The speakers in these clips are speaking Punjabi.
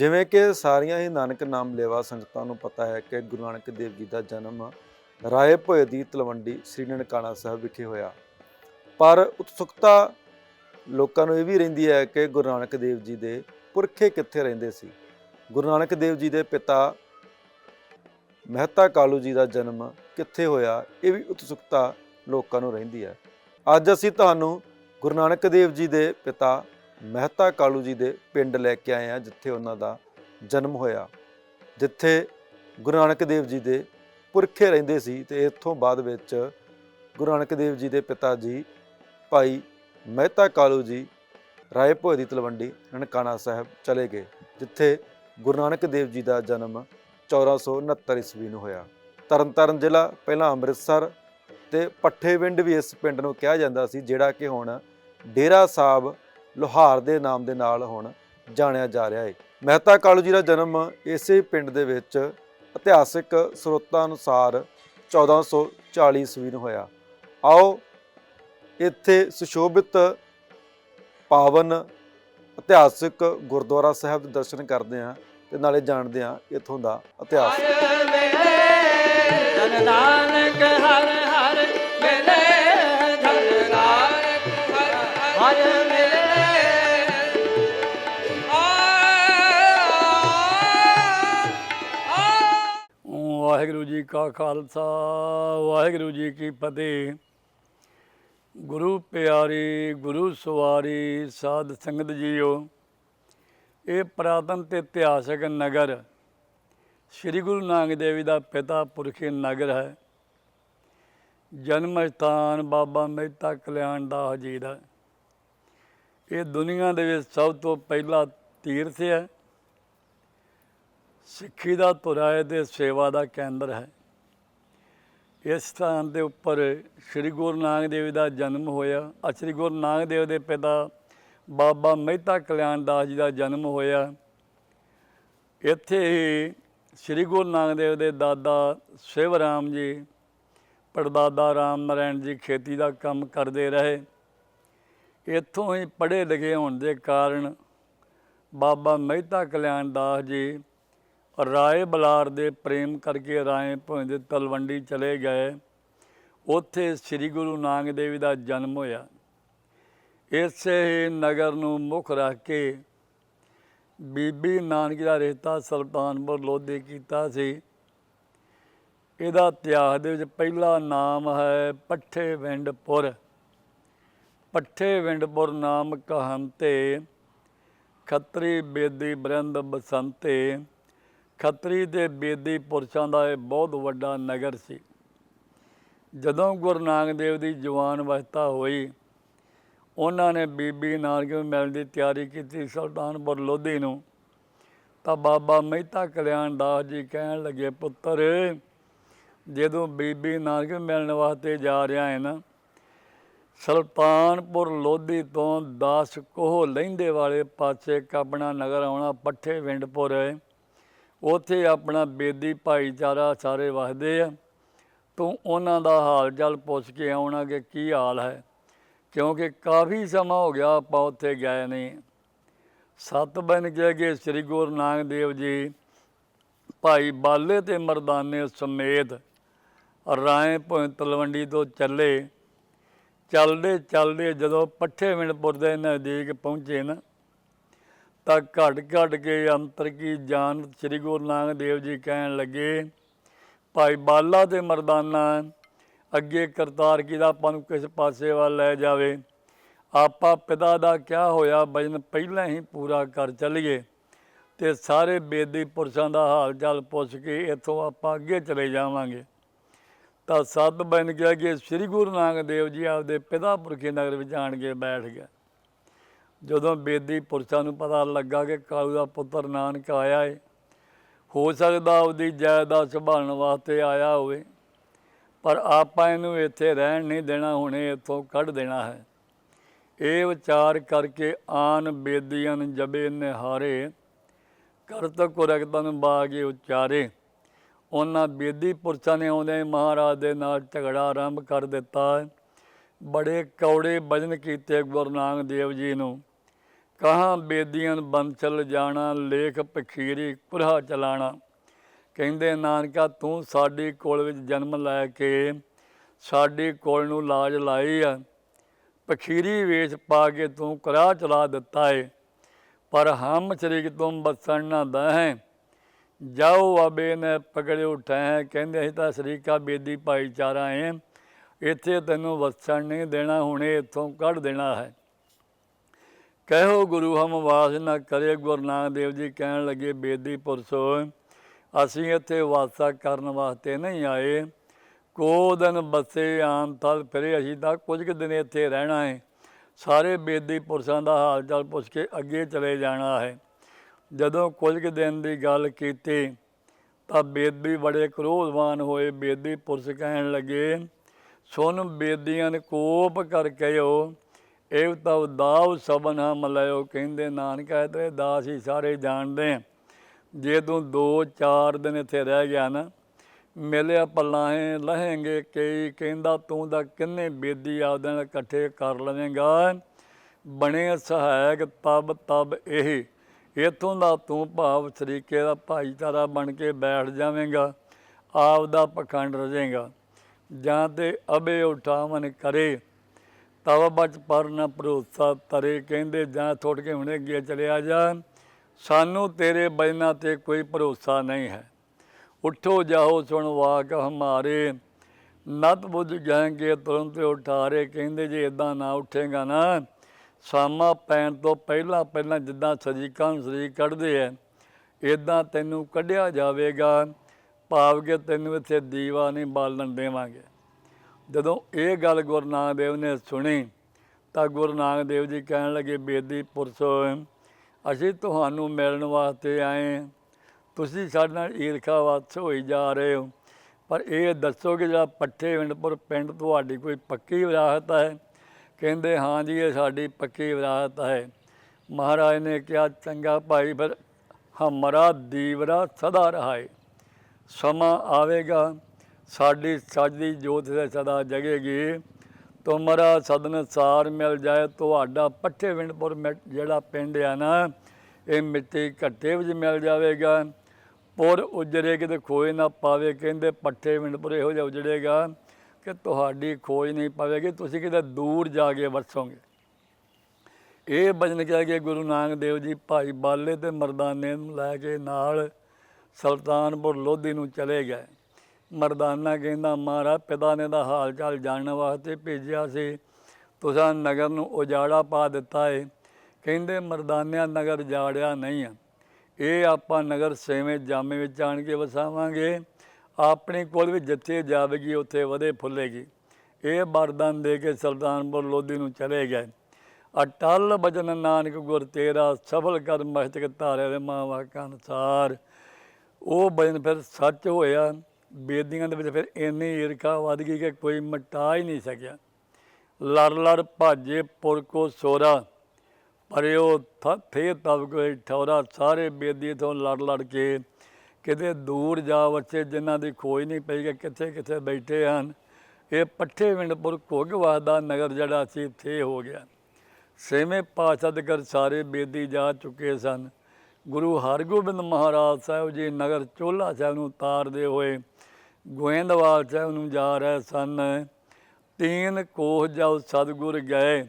ਜਿਵੇਂ ਕਿ ਸਾਰੀਆਂ ਹੀ ਨਾਨਕ ਨਾਮ ਲੇਵਾ ਸੰਗਤਾਂ ਨੂੰ ਪਤਾ ਹੈ ਕਿ ਗੁਰੂ ਨਾਨਕ ਦੇਵ ਜੀ ਦਾ ਜਨਮ ਰਾਏ ਭੋਏ ਦੀ ਤਲਵੰਡੀ ਸ੍ਰੀ ਨਨਕਾਣਾ ਸਾਹਿਬ ਵਿਖੇ ਹੋਇਆ। ਪਰ ਉਤਸੁਕਤਾ ਲੋਕਾਂ ਨੂੰ ਇਹ ਵੀ ਰਹਿੰਦੀ ਹੈ ਕਿ ਗੁਰੂ ਨਾਨਕ ਦੇਵ ਜੀ ਦੇ ਪੁਰਖੇ ਕਿੱਥੇ ਰਹਿੰਦੇ ਸੀ? ਗੁਰੂ ਨਾਨਕ ਦੇਵ ਜੀ ਦੇ ਪਿਤਾ ਮਹਿਤਾ ਕਾਲੂ ਜੀ ਦਾ ਜਨਮ ਕਿੱਥੇ ਹੋਇਆ? ਇਹ ਵੀ ਉਤਸੁਕਤਾ ਲੋਕਾਂ ਨੂੰ ਰਹਿੰਦੀ ਹੈ। ਅੱਜ ਅਸੀਂ ਤੁਹਾਨੂੰ ਗੁਰੂ ਨਾਨਕ ਦੇਵ ਜੀ ਦੇ ਪਿਤਾ ਮਹਿਤਾ ਕਾਲੂ ਜੀ ਦੇ ਪਿੰਡ ਲੈ ਕੇ ਆਏ ਹਾਂ ਜਿੱਥੇ ਉਹਨਾਂ ਦਾ ਜਨਮ ਹੋਇਆ। ਜਿੱਥੇ ਗੁਰੂ ਨਾਨਕ ਦੇਵ ਜੀ ਦੇ ਪੁਰਖੇ ਰਹਿੰਦੇ ਸੀ ਤੇ ਇੱਥੋਂ ਬਾਅਦ ਵਿੱਚ ਗੁਰੂ ਨਾਨਕ ਦੇਵ ਜੀ ਦੇ ਪਿਤਾ ਜੀ ਭਾਈ ਮਹਿਤਾ ਕਾਲੂ ਜੀ ਰਾਏ ਭੋਏ ਦੀ ਤਲਵੰਡੀ ਨਨਕਾਣਾ ਸਾਹਿਬ ਚਲੇ ਗਏ, ਜਿੱਥੇ ਗੁਰੂ ਨਾਨਕ ਦੇਵ ਜੀ ਦਾ ਜਨਮ 1469 ਈਸਵੀ ਨੂੰ ਹੋਇਆ। ਤਰਨਤਾਰਨ ਜ਼ਿਲ੍ਹਾ, ਪਹਿਲਾਂ ਅੰਮ੍ਰਿਤਸਰ ਤੇ ਪੱਠੇਵਿੰਡ ਵੀ ਇਸ ਪਿੰਡ ਨੂੰ ਕਿਹਾ ਜਾਂਦਾ ਸੀ, ਜਿਹੜਾ ਕਿ ਹੁਣ ਡੇਰਾ ਸਾਹਿਬ ਲੋਹਾਰ ਦੇ ਨਾਮ ਦੇ ਨਾਲ ਹੁਣ ਜਾਣਿਆ ਜਾ ਰਿਹਾ ਹੈ ਮਹਿਤਾ ਕਾਲੂ ਜੀ ਦਾ ਜਨਮ ਇਸੇ ਪਿੰਡ ਦੇ ਵਿੱਚ ਇਤਿਹਾਸਿਕ ਸਰੋਤਾਂ ਅਨੁਸਾਰ 1440 ਈਸਵੀ ਨੂੰ ਹੋਇਆ। ਆਓ ਇੱਥੇ ਸੁਸ਼ੋਭਿਤ ਪਾਵਨ ਇਤਿਹਾਸਿਕ ਗੁਰਦੁਆਰਾ ਸਾਹਿਬ ਦੇ ਦਰਸ਼ਨ ਕਰਦੇ ਹਾਂ ਤੇ ਨਾਲੇ ਜਾਣਦੇ ਹਾਂ ਇੱਥੋਂ ਦਾ ਇਤਿਹਾਸ। ਜੀ ਕਾ ਖਾਲਸਾ, ਵਾਹਿਗੁਰੂ ਜੀ ਕੀ ਫਤਿਹ। ਗੁਰੂ ਪਿਆਰੀ, ਗੁਰੂ ਸਵਾਰੀ, ਸਾਧ ਸੰਗਤ ਜੀਓ, ਇਹ ਪ੍ਰਾਤਨ ਤੇ ਇਤਿਹਾਸਕ ਨਗਰ ਸ੍ਰੀ ਗੁਰੂ ਨਾਨਕ ਦੇਵ ਜੀ ਦਾ ਪਿਤਾ ਪੁਰਖੇ ਨਗਰ ਹੈ। ਜਨਮ ਸਥਾਨ ਬਾਬਾ ਮਹਿਤਾ ਕਲਿਆਣ ਦਾ ਜੀ ਦਾ। ਇਹ ਦੁਨੀਆ ਦੇ ਵਿੱਚ ਸਭ ਤੋਂ ਪਹਿਲਾ ਤੀਰਥ ਹੈ। ਸਿੱਖੀ ਦਾ ਧੁਰਾ ਹੈ ਸੇਵਾ ਦਾ ਕੇਂਦਰ ਹੈ। ਇਸ ਸਥਾਨ ਦੇ ਉੱਪਰ ਸ੍ਰੀ ਗੁਰੂ ਨਾਨਕ ਦੇਵ ਦਾ ਜਨਮ ਹੋਇਆ। ਆ ਸ੍ਰੀ ਗੁਰੂ ਨਾਨਕ ਦੇਵ ਦੇ ਪਿਤਾ ਬਾਬਾ ਮਹਿਤਾ ਕਲਿਆਣ ਦਾਸ ਜੀ ਦਾ ਜਨਮ ਹੋਇਆ। ਇੱਥੇ ਹੀ ਸ੍ਰੀ ਗੁਰੂ ਨਾਨਕ ਦੇਵ ਦੇ ਦਾਦਾ ਸਿਵ ਰਾਮ ਜੀ, ਪੜਦਾਦਾ ਰਾਮ ਨਾਰਾਇਣ ਜੀ ਖੇਤੀ ਦਾ ਕੰਮ ਕਰਦੇ ਰਹੇ। ਇੱਥੋਂ ਹੀ ਪੜ੍ਹੇ ਲਿਖੇ ਹੋਣ ਦੇ ਕਾਰਨ ਬਾਬਾ ਮਹਿਤਾ ਕਲਿਆਣ ਦਾਸ ਜੀ ਰਾਏ ਬਲਾਰ ਦੇ ਪ੍ਰੇਮ ਕਰਕੇ ਰਾਏ ਭੁੰਜ ਦੇ ਤਲਵੰਡੀ ਚਲੇ ਗਏ। ਉੱਥੇ ਸ੍ਰੀ ਗੁਰੂ ਨਾਨਕ ਦੇਵ ਜੀ ਦਾ ਜਨਮ ਹੋਇਆ। ਇਸੇ ਹੀ ਨਗਰ ਨੂੰ ਮੁੱਖ ਰੱਖ ਕੇ ਬੀਬੀ ਨਾਨਕੀ ਦਾ ਰਿਸ਼ਤਾ ਸੁਲਤਾਨਪੁਰ ਲੋਧੀ ਕੀਤਾ ਸੀ। ਇਹਦਾ ਇਤਿਹਾਸ ਦੇ ਵਿੱਚ ਪਹਿਲਾ ਨਾਮ ਹੈ ਪੱਠੇ ਵਿੰਡਪੁਰ ਪੱਠੇ ਵਿੰਡਪੁਰ ਨਾਮ ਕਹੰਤੇ, ਖੱਤਰੀ ਬੇਦੀ ਬ੍ਰੰਦ ਬਸੰਤੇ। ਖੱਤਰੀ ਤੇ ਬੇਦੀ ਪੁਰਸ਼ਾਂ ਦਾ ਇਹ ਬਹੁਤ ਵੱਡਾ ਨਗਰ ਸੀ। ਜਦੋਂ ਗੁਰੂ ਨਾਨਕ ਦੇਵ ਦੀ ਜਵਾਨ ਅਵਸਥਾ ਹੋਈ, ਉਹਨਾਂ ਨੇ ਬੀਬੀ ਨਾਨਕ ਨੂੰ ਮਿਲਣ ਦੀ ਤਿਆਰੀ ਕੀਤੀ ਸੁਲਤਾਨਪੁਰ ਲੋਧੀ ਨੂੰ। ਤਾਂ ਬਾਬਾ ਮਹਿਤਾ ਕਲਿਆਣ ਦਾਸ ਜੀ ਕਹਿਣ ਲੱਗੇ, ਪੁੱਤਰ, ਜਦੋਂ ਬੀਬੀ ਨਾਨਕ ਮਿਲਣ ਵਾਸਤੇ ਜਾ ਰਿਹਾ ਹੈ ਨਾ, ਸੁਲਤਾਨਪੁਰ ਲੋਧੀ ਤੋਂ 10 ਕੋਹ ਲਹਿੰਦੇ ਵਾਲੇ ਪਾਸੇ ਇੱਕ ਨਗਰ ਆਉਣਾ ਪੱਠੇ ਵਿੰਡਪੁਰ ਹੈ। ਉੱਥੇ ਆਪਣਾ ਬੇਦੀ ਭਾਈਚਾਰਾ ਸਾਰੇ ਵਸਦੇ ਆ। ਤੂੰ ਉਹਨਾਂ ਦਾ ਹਾਲ ਚਾਲ ਪੁੱਛ ਕੇ ਆਉਣਾ ਕਿ ਕੀ ਹਾਲ ਹੈ। ਕਿਉਂਕਿ ਕਾਫੀ ਸਮਾਂ ਹੋ ਗਿਆ ਆਪਾਂ ਉੱਥੇ ਗਏ ਨਹੀਂ। ਸਤ ਬਨ ਕੇ ਕਿ ਸ੍ਰੀ ਗੁਰੂ ਨਾਨਕ ਦੇਵ ਜੀ, ਭਾਈ ਬਾਲੇ ਤੇ ਮਰਦਾਨੇ ਸਮੇਤ ਰਾਏ ਭੋਏ ਤਲਵੰਡੀ ਤੋਂ ਚੱਲੇ। ਚੱਲਦੇ ਚੱਲਦੇ ਜਦੋਂ ਪੱਠੇ ਮਿੰਟਪੁਰ ਦੇ ਨਜ਼ਦੀਕ ਪਹੁੰਚੇ ਨਾ ਤਾਂ ਘਟ ਘਟ ਕੇ ਅੰਤਰ ਕੀ ਜਾਨ ਸ੍ਰੀ ਗੁਰੂ ਨਾਨਕ ਦੇਵ ਜੀ ਕਹਿਣ ਲੱਗੇ, ਭਾਈ ਬਾਲਾ ਤੇ ਮਰਦਾਨਾ, ਅੱਗੇ ਕਰਤਾਰ ਕੀ ਦਾ ਆਪਾਂ ਨੂੰ ਕਿਸ ਪਾਸੇ ਵੱਲ ਲੈ ਜਾਵੇ? ਆਪਾਂ ਪਿਤਾ ਦਾ ਕਿਹਾ ਹੋਇਆ ਭਜਨ ਪਹਿਲਾਂ ਹੀ ਪੂਰਾ ਕਰ ਚੱਲੀਏ। ਤੇ ਸਾਰੇ ਬੇਦੀ ਪੁਰਸ਼ਾਂ ਦਾ ਹਾਲ ਚਾਲ ਪੁੱਛ ਕੇ ਇੱਥੋਂ ਆਪਾਂ ਅੱਗੇ ਚਲੇ ਜਾਵਾਂਗੇ। ਤਾਂ ਸਤ ਬਨ ਗਿਆ ਕਿ ਸ੍ਰੀ ਗੁਰੂ ਨਾਨਕ ਦੇਵ ਜੀ ਆਪਦੇ ਪਿਤਾ ਪੁਰਖੇ ਨਗਰ ਵਿੱਚ ਆਣ ਕੇ ਬੈਠ ਗਿਆ। ਜਦੋਂ ਬੇਦੀ ਪੁਰਸ਼ਾਂ ਨੂੰ ਪਤਾ ਲੱਗਾ ਕਿ ਕਾਲੂ ਦਾ ਪੁੱਤਰ ਨਾਨਕ ਆਇਆ ਹੈ ਹੋ ਸਕਦਾ ਉਹਦੀ ਜਾਇਦਾਦ ਸੰਭਾਲਣ ਵਾਸਤੇ ਆਇਆ ਹੋਵੇ, ਪਰ ਆਪਾਂ ਇਹਨੂੰ ਇੱਥੇ ਰਹਿਣ ਨਹੀਂ ਦੇਣਾ, ਹੁਣੇ ਇੱਥੋਂ ਕੱਢ ਦੇਣਾ ਹੈ। ਇਹ ਵਿਚਾਰ ਕਰਕੇ ਆਨ ਬੇਦੀਆਂ ਜਬੇ ਨਿਹਾਰੇ, ਕਰਤ ਕੁਰਕਤਨ ਬਾਗੇ ਉਚਾਰੇ। ਉਹਨਾਂ ਬੇਦੀ ਪੁਰਸ਼ਾਂ ਨੇ ਆਉਂਦੇ ਮਹਾਰਾਜ ਦੇ ਨਾਲ ਝਗੜਾ ਆਰੰਭ ਕਰ ਦਿੱਤਾ। ਬੜੇ ਕੌੜੇ ਭਜਨ ਕੀਤੇ ਗੁਰੂ ਨਾਨਕ ਦੇਵ ਜੀ ਨੂੰ। ਕਹਾਂ ਬੇਦੀਆਂ ਬੰਚਲ ਜਾਣਾ, ਲੇਖ ਪਖੀਰੀ ਕੁਰਹਾ ਚਲਾਣਾ। ਕਹਿੰਦੇ, ਨਾਨਕਾ, ਤੂੰ ਸਾਡੀ ਕੋਲ ਵਿੱਚ ਜਨਮ ਲੈ ਕੇ ਸਾਡੀ ਕੋਲ ਨੂੰ ਲਾਜ ਲਾਈ ਆ। ਪਖੀਰੀ ਵੇਚ ਪਾ ਕੇ ਤੂੰ ਕਰਾ ਚਲਾ ਦਿੱਤਾ ਏ। ਪਰ ਹਮ ਸ਼ਰੀਕ ਤੁਮ ਬਸਣ ਨਾ ਦਹਿ। ਜਾਓ ਅਬੇ ਨੇ ਪਕੜੇ ਉਠਾਏ ਕਹਿੰਦੇ, ਅਸੀਂ ਤਾਂ ਸ਼ਰੀਕਾ ਬੇਦੀ ਭਾਈਚਾਰਾ ਏ। ਇੱਥੇ ਤੈਨੂੰ ਵਸਣ ਨਹੀਂ ਦੇਣਾ, ਹੁਣੇ ਇੱਥੋਂ ਕੱਢ ਦੇਣਾ ਹੈ। ਕਹਿਓ ਗੁਰੂ ਹਮ ਵਾਸ ਨਾ ਕਰੇ ਗੁਰੂ ਨਾਨਕ ਦੇਵ ਜੀ ਕਹਿਣ ਲੱਗੇ, ਬੇਦੀ ਪੁਰਸ਼ੋ ਅਸੀਂ ਇੱਥੇ ਵਾਸਾ ਕਰਨ ਵਾਸਤੇ ਨਹੀਂ ਆਏ। ਕੋ ਦਿਨ ਬਸੇ ਆਮ ਤਲ ਫਿਰੇ, ਅਸੀਂ ਤਾਂ ਕੁਝ ਕੁ ਦਿਨ ਇੱਥੇ ਰਹਿਣਾ ਹੈ ਸਾਰੇ ਬੇਦੀ ਪੁਰਸ਼ਾਂ ਦਾ ਹਾਲ ਚਾਲ ਪੁੱਛ ਕੇ ਅੱਗੇ ਚਲੇ ਜਾਣਾ ਹੈ। ਜਦੋਂ ਕੁਝ ਕੁ ਦਿਨ ਦੀ ਗੱਲ ਕੀਤੀ, ਤਾਂ ਬੇਦੀ ਬੜੇ ਕ੍ਰੋਧਵਾਨ ਹੋਏ। ਬੇਦੀ ਪੁਰਸ਼ ਕਹਿਣ ਲੱਗੇ ਸੁਨ ਬੇਦੀਆਂ ਨੇ ਕੋਪ ਕਰ ਕਹਿਓ। ਇਹ ਤਾਂ ਦਾਵ ਸਬਨ ਹਮ ਲਿਓ ਕਹਿੰਦੇ ਨਾਨਕਾ ਤੇ ਦਾਸ ਹੀ ਸਾਰੇ ਜਾਣਦੇ ਆ। ਜੇ ਤੂੰ 2-4 ਦਿਨ ਇੱਥੇ ਰਹਿ ਗਿਆ ਨਾ, ਮਿਲਿਆ ਪੱਲਾਹੇ, ਲਹੇਂਗੇ ਕਈ, ਕਹਿੰਦਾ ਤੂੰ ਦਾ ਕਿੰਨੇ ਬੇਦੀ ਆਪਦੇ ਨਾਲ ਇਕੱਠੇ ਕਰ ਲਵੇਂਗਾ। ਬਣੇ ਸਹਾਇਕ ਤਬ ਤਬ ਇਹ, ਇਥੋਂ ਦਾ ਤੂੰ ਭਾਵ ਸਰੀਕੇ ਦਾ ਭਾਈਚਾਰਾ ਬਣ ਕੇ ਬੈਠ ਜਾਵੇਂਗਾ ਆਪ ਦਾ ਪਖੰਡ ਰਜੇਗਾ ਜਾਂ ਤੇ ਅਬੇ ਉਠਾਵਨ ਕਰੇ। ਤਵ ਬਚ ਪਰ ਨਾ ਭਰੋਸਾ ਤਰੇ ਕਹਿੰਦੇ, ਜਾਂ ਥੋੜ ਕੇ ਹੁਣੇ ਅੱਗੇ ਚਲਿਆ ਜਾ। ਸਾਨੂੰ ਤੇਰੇ ਬਜਨਾ ਤੇ ਕੋਈ ਭਰੋਸਾ ਨਹੀਂ ਹੈ। ਉਠੋ, ਜਾਓ, ਸੁਣ ਵਾਕ ਹਮਾਰੇ। ਨਤ ਬੁੱਝ ਜਾਏਂਗੇ, ਤੁਰੰਤ ਉਠਾਰੇ। ਕਹਿੰਦੇ, ਜੇ ਇਦਾਂ ਨਾ ਉੱਠੇਗਾ ਨਾ, ਸਾਮਾ ਪੈਣ ਤੋਂ ਪਹਿਲਾਂ ਪਹਿਲਾਂ ਜਿੱਦਾਂ ਸਰੀਕਾਂ ਨੂੰ ਸਰੀਕ ਕੱਢਦੇ ਐ ਇਦਾਂ ਤੈਨੂੰ ਕੱਢਿਆ ਜਾਵੇਗਾ। ਭਾਵ ਕਿ ਤੈਨੂੰ ਇੱਥੇ ਦੀਵਾ ਨਹੀਂ ਬਾਲਣ ਦੇਵਾਂਗੇ। ਜਦੋਂ ਇਹ ਗੱਲ ਗੁਰੂ ਨਾਨਕ ਦੇਵ ਨੇ ਸੁਣੀ, ਤਾਂ ਗੁਰੂ ਨਾਨਕ ਦੇਵ ਜੀ ਕਹਿਣ ਲੱਗੇ, ਬੇਦੀ ਪੁਰਸ਼ੋ ਅਸੀਂ ਤੁਹਾਨੂੰ ਮਿਲਣ ਵਾਸਤੇ ਆਏ ਤੁਸੀਂ ਸਾਡੇ ਨਾਲ ਈਰਖਾ ਵੱਸ ਹੋਈ ਜਾ ਰਹੇ ਹੋ। ਪਰ ਇਹ ਦੱਸੋ ਕਿ ਜਿਹੜਾ ਪੱਠੇ ਵਿੰਡਪੁਰ ਪਿੰਡ ਤੁਹਾਡੀ ਕੋਈ ਪੱਕੀ ਵਿਰਾਸਤ ਹੈ? ਕਹਿੰਦੇ, ਹਾਂ ਜੀ, ਇਹ ਸਾਡੀ ਪੱਕੀ ਵਿਰਾਸਤ ਹੈ। ਮਹਾਰਾਜ ਨੇ ਕਿਹਾ, ਚੰਗਾ ਭਾਈ, ਫਿਰ ਹਮਾਰਾ ਦੀਵਰਾ ਸਦਾ ਰਹਾਏ। ਸਮਾਂ ਆਵੇਗਾ। ਸਾਡੀ ਸੱਜਦੀ ਜੋਤ ਦੇ ਸਦਾ ਜਗੇਗੀ। ਤੁਮਰਾ ਸਦਨ ਸਾਰ ਮਿਲ ਜਾਏ, ਤੁਹਾਡਾ ਪੱਠੇ ਵਿੰਡਪੁਰ ਮਿੱਟ- ਜਿਹੜਾ ਪਿੰਡ ਆ ਨਾ, ਇਹ ਮਿੱਟੀ ਘੱਟੇ ਵਿੱਚ ਮਿਲ ਜਾਵੇਗਾ। ਪੁਰ ਉਜਰੇ ਕਿਤੇ ਖੋਏ ਨਾ ਪਾਵੇ, ਕਹਿੰਦੇ ਪੱਠੇ ਵਿੰਡਪੁਰ ਇਹੋ ਜਿਹਾ ਉਜੜੇਗਾ ਕਿ ਤੁਹਾਡੀ ਖੋਜ ਨਹੀਂ ਪਾਵੇਗੀ, ਤੁਸੀਂ ਕਿਤੇ ਦੂਰ ਜਾ ਕੇ ਵਸੋਗੇ ਇਹ ਬਚਨ ਕਹਿ ਕੇ ਗੁਰੂ ਨਾਨਕ ਦੇਵ ਜੀ ਭਾਈ ਬਾਲੇ ਤੇ ਮਰਦਾਨੇ ਨੂੰ ਲੈ ਕੇ ਨਾਲ ਸੁਲਤਾਨਪੁਰ ਲੋਧੀ ਨੂੰ ਚਲੇ ਗਏ। ਮਰਦਾਨਾ ਕਹਿੰਦਾ ਮਾਰਾ ਪਿਤਾ ਨੇ ਦਾ ਹਾਲ ਚਾਲ ਜਾਣਨ ਵਾਸਤੇ ਭੇਜਿਆ ਸੀ। ਤੁਸੀਂ ਨਗਰ ਨੂੰ ਉਜਾੜਾ ਪਾ ਦਿੱਤਾ ਏ। ਕਹਿੰਦੇ, ਮਰਦਾਨਿਆ ਨਗਰ ਜਾੜਿਆ ਨਹੀਂ ਆ। ਇਹ ਆਪਾਂ ਨਗਰ ਸੇਵੇਂ ਜਾਮੇ ਵਿੱਚ ਆਣ ਕੇ ਵਸਾਵਾਂਗੇ। ਆਪਣੇ ਕੋਲ ਵੀ ਜਿੱਥੇ ਜਾਵੇਗੀ, ਉੱਥੇ ਵਧੇ ਫੁੱਲੇਗੀ। ਇਹ ਵਰਦਾਨ ਦੇ ਕੇ ਸੁਲਤਾਨਪੁਰ ਲੋਧੀ ਨੂੰ ਚਲੇ ਗਏ। ਅਟਲ ਬਜਨ ਨਾਨਕ ਗੁਰ ਤੇਰਾ, ਸਫਲ ਕਰ ਮਸਤਕ ਧਾਰੇ ਦੇ ਮਾਂ ਵਾਕਾਂ ਅਨੁਸਾਰ। ਉਹ ਬਚਨ ਫਿਰ ਸੱਚ ਹੋਇਆ। ਬੇਦੀਆਂ ਦੇ ਵਿੱਚ ਫਿਰ ਇੰਨੀ ਈਰਖਾ ਵੱਧ ਗਈ ਕਿ ਕੋਈ ਮਿਟਾ ਹੀ ਨਹੀਂ ਸਕਿਆ। ਲੜ ਲੜ ਭਾਜੇ ਪੁਰ ਕੋ ਸੋਰਾ ਪਰਿਓ, ਥੇ ਤਬ ਕੋਈ ਠੌਰਾ ਸਾਰੇ ਬੇਦੀ ਤੋਂ ਲੜ ਲੜ ਕੇ ਕਿਤੇ ਦੂਰ ਜਾ ਵਸੇ, ਜਿਨ੍ਹਾਂ ਦੀ ਖੋਜ ਨਹੀਂ ਪਈ ਕਿ ਕਿੱਥੇ ਕਿੱਥੇ ਬੈਠੇ ਹਨ। ਇਹ ਪੱਠੇ ਵਿੰਡਪੁਰ ਘੋਗਵਾਦ ਦਾ ਨਗਰ ਜਿਹੜਾ ਸੀ, ਥੇ ਹੋ ਗਿਆ। ਛੇਵੇਂ ਪਾਤਸ਼ਾਹ ਦੇ ਘਰ ਸਾਰੇ ਬੇਦੀ ਜਾ ਚੁੱਕੇ ਸਨ। ਗੁਰੂ ਹਰਗੋਬਿੰਦ ਮਹਾਰਾਜ ਸਾਹਿਬ ਜੀ ਨਗਰ ਚੋਲਾ ਸਾਹਿਬ ਨੂੰ ਤਾਰਦੇ ਹੋਏ ਗੋਇੰਦਵਾਲ ਸਾਹਿਬ ਨੂੰ ਜਾ ਰਹੇ ਸਨ। ਤੀਨ ਕੋਹ ਜਾਉ ਸਤਿਗੁਰ ਗਏ।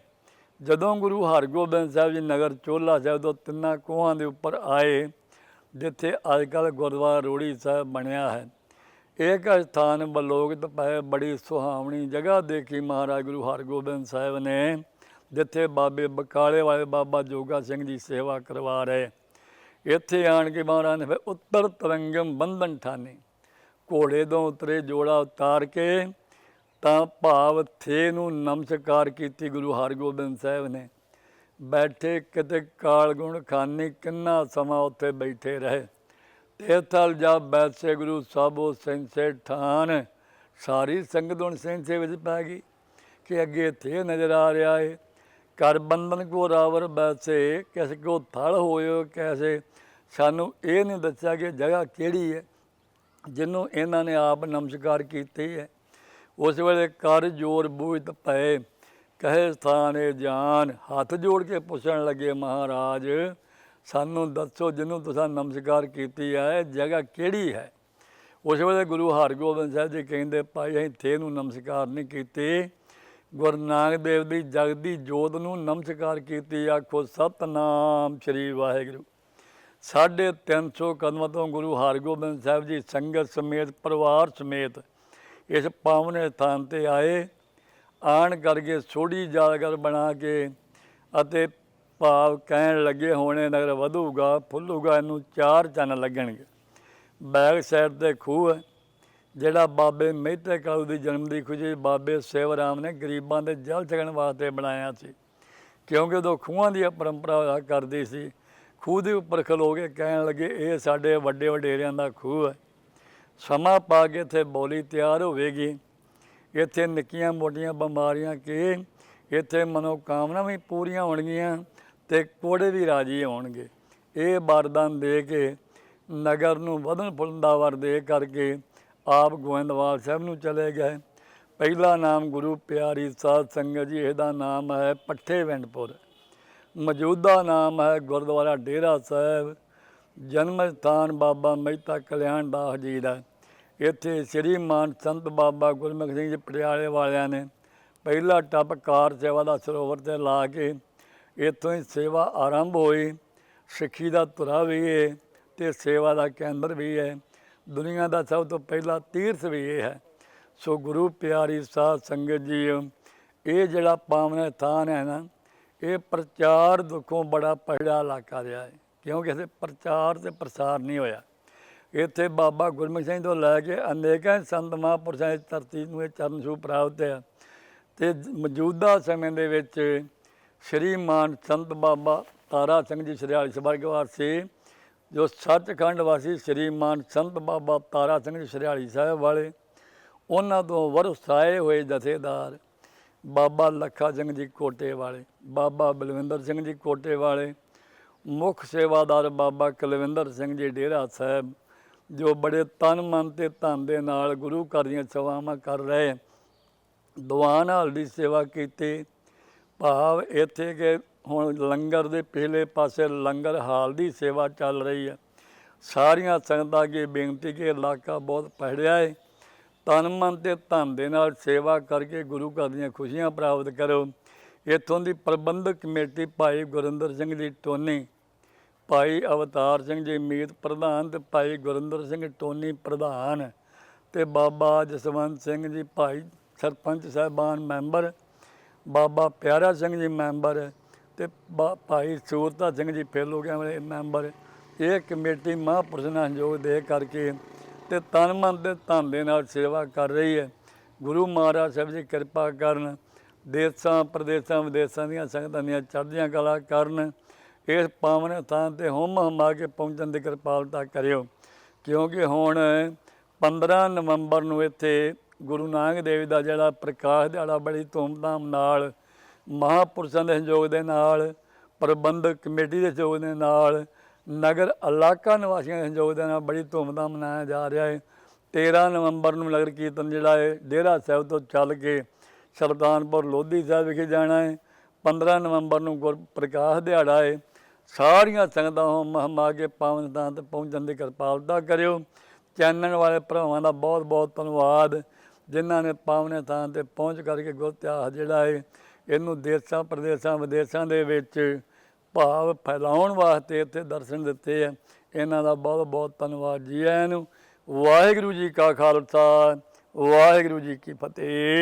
ਜਦੋਂ ਗੁਰੂ ਹਰਗੋਬਿੰਦ ਸਾਹਿਬ ਜੀ ਨਗਰ ਚੋਲਾ ਸਾਹਿਬ ਤੋਂ ਤਿੰਨਾਂ ਕੋਹਾਂ ਦੇ ਉੱਪਰ ਆਏ, ਜਿੱਥੇ ਅੱਜ ਕੱਲ੍ਹ ਗੁਰਦੁਆਰਾ ਰੋੜੀ ਸਾਹਿਬ ਬਣਿਆ ਹੈ। ਇੱਕ ਸਥਾਨ ਬਲੋਗਤ ਪਏ ਬੜੀ ਸੁਹਾਵਣੀ ਜਗ੍ਹਾ ਦੇਖੀ ਮਹਾਰਾਜ ਗੁਰੂ ਹਰਗੋਬਿੰਦ ਸਾਹਿਬ ਨੇ, ਜਿੱਥੇ ਬਾਬੇ ਬਕਾਲੇ ਵਾਲੇ ਬਾਬਾ ਜੋਗਾ ਸਿੰਘ ਜੀ ਸੇਵਾ ਕਰਵਾ ਰਹੇ। ਇੱਥੇ ਆਣ ਕੇ ਮਹਾਰਾਜ ਨੇ ਫਿਰ ਉੱਤਰ ਤਰੰਗਮ ਬੰਧਨ ਠਾਨੇ। ਘੋੜੇ ਤੋਂ ਉਤਰੇ ਜੋੜਾ ਉਤਾਰ ਕੇ ਤਾਂ ਭਾਵ ਥੇ ਨੂੰ ਨਮਸਕਾਰ ਕੀਤੀ ਗੁਰੂ ਹਰਗੋਬਿੰਦ ਸਾਹਿਬ ਨੇ। ਬੈਠੇ ਕਿਤੇ ਕਾਲ ਗੁਣ ਖਾਨੀ ਕਿੰਨਾ ਸਮਾਂ ਉੱਥੇ ਬੈਠੇ ਰਹੇ। ਤੇਥਲ ਜਾ ਬੈਸੇ ਗੁਰੂ ਸਾਬੋ ਸੈਂਸੇ ਠਾਨ। ਸਾਰੀ ਸੰਗਤ ਹੁਣ ਸੈਂਸੇ ਵਿੱਚ ਪੈ ਗਈ ਕਿ ਅੱਗੇ ਥੇ ਨਜ਼ਰ ਆ ਰਿਹਾ ਹੈ ਕਰ ਬੰਧਨ ਕੋ ਰਾਵਰ ਬੈਸੇ, ਕਿਸ ਕੋ ਥਲ ਹੋਇਓ ਕੈਸੇ। ਸਾਨੂੰ ਇਹ ਨਹੀਂ ਦੱਸਿਆ ਕਿ ਜਗ੍ਹਾ ਕਿਹੜੀ ਹੈ ਜਿਹਨੂੰ ਇਹਨਾਂ ਨੇ ਆਪ ਨਮਸਕਾਰ ਕੀਤੀ ਹੈ। ਉਸ ਵੇਲੇ ਕਰ ਜੋਰ ਬੂਝ ਪਏ, ਕਹੇ ਸਥਾਨੇ ਜਾਨ। ਹੱਥ ਜੋੜ ਕੇ ਪੁੱਛਣ ਲੱਗੇ, ਮਹਾਰਾਜ, ਸਾਨੂੰ ਦੱਸੋ ਜਿਹਨੂੰ ਤੁਸੀਂ ਨਮਸਕਾਰ ਕੀਤੀ ਹੈ ਜਗ੍ਹਾ ਕਿਹੜੀ ਹੈ? ਉਸ ਵੇਲੇ ਗੁਰੂ ਹਰਗੋਬਿੰਦ ਸਾਹਿਬ ਜੀ ਕਹਿੰਦੇ, ਭਾਈ, ਅਸੀਂ ਥੇ ਨੂੰ ਨਮਸਕਾਰ ਨਹੀਂ ਕੀਤੀ। ਗੁਰੂ ਨਾਨਕ ਦੇਵ ਦੀ ਜਗਦੀ ਜੋਤ ਨੂੰ ਨਮਸਕਾਰ ਕੀਤੀ, ਆਖੋ ਸਤਨਾਮ ਸ੍ਰੀ ਵਾਹਿਗੁਰੂ। ਸਾਢੇ ਤਿੰਨ ਸੌ ਕਦਮਾਂ ਤੋਂ ਗੁਰੂ ਹਰਗੋਬਿੰਦ ਸਾਹਿਬ ਜੀ ਸੰਗਤ ਸਮੇਤ, ਪਰਿਵਾਰ ਸਮੇਤ ਇਸ ਪਾਵਨ ਸਥਾਨ ਤੇ ਆਏ। ਆਣ ਕਰਕੇ ਸੋਢੀ ਜਾਗਰ ਬਣਾ ਕੇ ਅਤੇ ਭਾਵ ਕਹਿਣ ਲੱਗੇ, ਹੋਣੇ ਨਗਰ ਵਧੂਗਾ, ਫੁੱਲੂਗਾ, ਇਹਨੂੰ ਚਾਰ ਚੰਨ ਲੱਗਣਗੇ। ਬੈਕ ਸਾਈਡ ਤੇ ਖੂਹ ਹੈ। ਜਿਹੜਾ ਬਾਬੇ ਮਹਿਤੇ ਕਾਲੂ ਦੀ ਜਨਮ ਦੀ ਖੁਸ਼ੀ ਬਾਬੇ ਸੇਵਰਾਮ ਨੇ ਗਰੀਬਾਂ ਦੇ ਜਲ ਛਕਣ ਵਾਸਤੇ ਬਣਾਇਆ ਸੀ। ਕਿਉਂਕਿ ਉਦੋਂ ਖੂਹਾਂ ਦੀ ਪਰੰਪਰਾ ਹੋਇਆ ਕਰਦੀ ਸੀ, ਖੂਹ ਦੇ ਉੱਪਰ ਖਲੋ ਕੇ ਕਹਿਣ ਲੱਗੇ, ਇਹ ਸਾਡੇ ਵੱਡੇ ਵਡੇਰਿਆਂ ਦਾ ਖੂਹ ਹੈ। ਸਮਾਂ ਪਾ ਕੇ ਇੱਥੇ ਬੋਲੀ ਤਿਆਰ ਹੋਵੇਗੀ। ਇੱਥੇ ਨਿੱਕੀਆਂ ਮੋਟੀਆਂ ਬਿਮਾਰੀਆਂ ਕਿ? ਇੱਥੇ ਮਨੋਕਾਮਨਾ ਵੀ ਪੂਰੀਆਂ ਹੋਣਗੀਆਂ ਤੇ ਕੋੜੇ ਵੀ ਰਾਜੀ ਹੋਣਗੇ। ਇਹ ਵਰਦਾਨ ਦੇ ਕੇ ਨਗਰ ਨੂੰ ਵਧਣ ਫੁੱਲਣ ਦਾ ਵਰ ਦੇ ਕਰਕੇ ਆਪ ਗੋਇੰਦਵਾਲ ਸਾਹਿਬ ਨੂੰ ਚਲੇ ਗਏ। ਪਹਿਲਾ ਨਾਮ ਗੁਰੂ ਪਿਆਰੀ ਸਾਧ ਸੰਗਤ ਜੀ, ਇਹਦਾ ਨਾਮ ਹੈ ਪੱਠੇ ਵੰਡਪੁਰ। ਮੌਜੂਦਾ ਨਾਮ ਹੈ ਗੁਰਦੁਆਰਾ ਡੇਰਾ ਸਾਹਿਬ। ਜਨਮ ਸਥਾਨ ਬਾਬਾ ਮਹਿਤਾ ਕਲਿਆਣ ਦਾਸ ਜੀ ਦਾ ਇੱਥੇ ਸ੍ਰੀ ਮਾਨ ਸੰਤ ਬਾਬਾ ਗੁਰਮੁਖ ਸਿੰਘ ਜੀ ਪਟਿਆਲੇ ਵਾਲਿਆਂ ਨੇ ਪਹਿਲਾ ਟੱਪ ਕਾਰ ਸੇਵਾ ਦਾ ਸਰੋਵਰ ਤੇ ਲਾ ਕੇ ਇੱਥੋਂ ਹੀ ਸੇਵਾ ਆਰੰਭ ਹੋਈ। ਸਿੱਖੀ ਦਾ ਧੁਰਾ ਵੀ ਹੈ ਤੇ ਸੇਵਾ ਦਾ ਕੇਂਦਰ ਵੀ ਹੈ ਦੁਨੀਆ ਦਾ ਸਭ ਤੋਂ ਪਹਿਲਾ ਤੀਰਥ ਵੀ ਇਹ ਹੈ। ਸੋ ਗੁਰੂ ਪਿਆਰੀ ਸਾਧ ਸੰਗਤ ਜੀ ਇਹ ਜਿਹੜਾ ਪਾਵਨ ਸਥਾਨ ਹੈ ਨਾ, ਇਹ ਪ੍ਰਚਾਰ ਦੁੱਖੋਂ ਬੜਾ ਪਹਿਲਾ ਇਲਾਕਾ ਰਿਹਾ ਹੈ। ਕਿਉਂਕਿ ਇੱਥੇ ਪ੍ਰਚਾਰ ਤੇ ਪ੍ਰਸਾਰ ਨਹੀਂ ਹੋਇਆ। ਇੱਥੇ ਬਾਬਾ ਗੁਰਮੁਖ ਸਿੰਘ ਤੋਂ ਲੈ ਕੇ ਅਨੇਕਾਂ ਸੰਤ ਮਹਾਂਪੁਰਸ਼ਾਂ ਦੀ ਧਰਤੀ ਨੂੰ ਇਹ ਚਰਨ ਛੂਹ ਪ੍ਰਾਪਤ ਹੈ ਤੇ ਮੌਜੂਦਾ ਸਮੇਂ ਦੇ ਵਿੱਚ ਸ਼੍ਰੀਮਾਨ ਸੰਤ ਬਾਬਾ ਤਾਰਾ ਸਿੰਘ ਜੀ ਸਰਿਆਲੀ ਸਵਰਗਵਾਰ ਸੀ। ਜੋ ਸੱਚਖੰਡ ਵਾਸੀ ਸ਼੍ਰੀਮਾਨ ਸੰਤ ਬਾਬਾ ਤਾਰਾ ਸਿੰਘ ਜੀ ਸਰਿਆਲੀ ਸਾਹਿਬ ਵਾਲੇ, ਉਹਨਾਂ ਤੋਂ ਵਰਸਾਏ ਹੋਏ ਜਥੇਦਾਰ ਬਾਬਾ ਲੱਖਾ ਸਿੰਘ ਜੀ ਕੋਟੇ ਵਾਲੇ, ਬਾਬਾ ਬਲਵਿੰਦਰ ਸਿੰਘ ਜੀ ਕੋਟੇ ਵਾਲੇ, ਮੁੱਖ ਸੇਵਾਦਾਰ ਬਾਬਾ ਕੁਲਵਿੰਦਰ ਸਿੰਘ ਜੀ ਡੇਰਾ ਸਾਹਿਬ, ਜੋ ਬੜੇ ਤਨ ਮਨ ਤੇ ਧਨ ਦੇ ਨਾਲ ਗੁਰੂ ਘਰ ਦੀਆਂ ਸੇਵਾਵਾਂ ਕਰ ਰਹੇ, ਦੀਵਾਨ ਹਾਲ ਦੀ ਸੇਵਾ ਕੀਤੀ, ਭਾਵ ਇੱਥੇ ਕਿ ਹੁਣ ਲੰਗਰ ਦੇ ਪਹਿਲੇ ਪਾਸੇ ਲੰਗਰ ਹਾਲ ਦੀ ਸੇਵਾ ਚੱਲ ਰਹੀ ਹੈ। ਸਾਰੀਆਂ ਸੰਗਤਾਂ ਅੱਗੇ ਬੇਨਤੀ ਕਿ ਇਲਾਕਾ ਬਹੁਤ ਪੜਿਆ ਹੈ ਤਨ ਮਨ ਤੇ ਧਨ ਦੇ ਨਾਲ ਸੇਵਾ ਕਰਕੇ ਗੁਰੂ ਘਰ ਦੀਆਂ ਖੁਸ਼ੀਆਂ ਪ੍ਰਾਪਤ ਕਰੋ। ਇੱਥੋਂ ਦੀ ਪ੍ਰਬੰਧਕ ਕਮੇਟੀ ਭਾਈ ਗੁਰਿੰਦਰ ਸਿੰਘ ਜੀ ਟੋਨੀ, ਭਾਈ ਅਵਤਾਰ ਸਿੰਘ ਜੀ ਮੀਤ ਪ੍ਰਧਾਨ ਤੇ ਭਾਈ ਗੁਰਿੰਦਰ ਸਿੰਘ ਟੋਨੀ ਪ੍ਰਧਾਨ ਤੇ ਬਾਬਾ ਜਸਵੰਤ ਸਿੰਘ ਜੀ ਭਾਈ ਸਰਪੰਚ ਸਾਹਿਬਾਨ ਮੈਂਬਰ, ਬਾਬਾ ਪਿਆਰਾ ਸਿੰਘ ਜੀ ਮੈਂਬਰ ਤੇ ਬਾ- ਭਾਈ ਸੂਰਤਾ ਸਿੰਘ ਜੀ ਫੇਲੋਗਿਆਂ ਵਾਲੇ ਮੈਂਬਰ। ਇਹ ਕਮੇਟੀ ਮਹਾਂਪੁਰਸ਼ ਨਾਲ ਸਹਿਯੋਗ ਦੇ ਕਰਕੇ ਤੇ ਤਨ ਮਨ ਤੇ ਧਨ ਦੇ ਨਾਲ ਸੇਵਾ ਕਰ ਰਹੀ ਹੈ। ਗੁਰੂ ਮਹਾਰਾਜ ਸਾਹਿਬ ਜੀ ਕਿਰਪਾ ਕਰਨ, ਦੇਸਾਂ, ਪ੍ਰਦੇਸਾਂ, ਵਿਦੇਸਾਂ ਦੀਆਂ ਸੰਗਤਾਂ ਦੀਆਂ ਚੜ੍ਹਦੀਆਂ ਕਲਾ ਕਰਨ, ਇਸ ਪਾਵਨ ਥਾਂ ਤੇ ਹੁੰਮ ਹਮਾ ਕੇ ਪਹੁੰਚਣ ਦੀ ਕਿਰਪਾਲਤਾ ਕਰਿਓ। ਕਿਉਂਕਿ ਹੁਣ 15 ਨਵੰਬਰ ਨੂੰ ਇੱਥੇ ਗੁਰੂ ਨਾਨਕ ਦੇਵ ਦਾ ਜਿਹੜਾ ਪ੍ਰਕਾਸ਼ ਦਿਹਾੜਾ ਬੜੀ ਧੂਮਧਾਮ ਨਾਲ ਮਹਾਪੁਰਸ਼ਾਂ ਦੇ ਸਹਿਯੋਗ ਦੇ ਨਾਲ, ਪ੍ਰਬੰਧਕ ਕਮੇਟੀ ਦੇ ਸਹਿਯੋਗ ਦੇ ਨਾਲ, ਨਗਰ ਇਲਾਕਾ ਨਿਵਾਸੀਆਂ ਦੇ ਸਹਿਯੋਗ ਦੇ ਨਾਲ ਬੜੀ ਧੂਮਧਾਮ ਮਨਾਇਆ ਜਾ ਰਿਹਾ ਹੈ। 13 ਨਵੰਬਰ ਨੂੰ ਨਗਰ ਕੀਰਤਨ ਜਿਹੜਾ ਹੈ, ਡੇਰਾ ਸਾਹਿਬ ਤੋਂ ਚੱਲ ਕੇ ਸੁਲਤਾਨਪੁਰ ਲੋਧੀ ਸਾਹਿਬ ਵਿਖੇ ਜਾਣਾ ਹੈ। 15 ਨਵੰਬਰ ਨੂੰ ਗੁਰ ਪ੍ਰਕਾਸ਼ ਦਿਹਾੜਾ ਹੈ। ਸਾਰੀਆਂ ਸੰਗਤਾਂ ਹੁਮ ਹਮਾ ਕੇ ਪਾਵਨ ਸਥਾਨ ਤੇ ਪਹੁੰਚਣ ਦੀ ਕਿਰਪਾਲਤਾ ਕਰਿਓ। ਚੈਨਲ ਵਾਲੇ ਭਰਾਵਾਂ ਦਾ ਬਹੁਤ ਬਹੁਤ ਧੰਨਵਾਦ, ਜਿਨ੍ਹਾਂ ਨੇ ਪਾਵਨ ਥਾਂ ਤੇ ਪਹੁੰਚ ਕਰਕੇ ਗੁਰ ਜਿਹੜਾ ਹੈ ਇਹਨੂੰ ਦੇਸਾਂ ਪ੍ਰਦੇਸਾਂ ਵਿਦੇਸ਼ਾਂ ਦੇ ਵਿੱਚ ਭਾਵ ਫੈਲਾਉਣ ਵਾਸਤੇ ਇੱਥੇ ਦਰਸ਼ਨ ਦਿੱਤੇ ਆ। ਇਹਨਾਂ ਦਾ ਬਹੁਤ ਬਹੁਤ ਧੰਨਵਾਦ ਜੀ ਆਇਆਂ ਨੂੰ। ਵਾਹਿਗੁਰੂ ਜੀ ਕਾ ਖਾਲਸਾ, ਵਾਹਿਗੁਰੂ ਜੀ ਕੀ ਫਤਿਹ।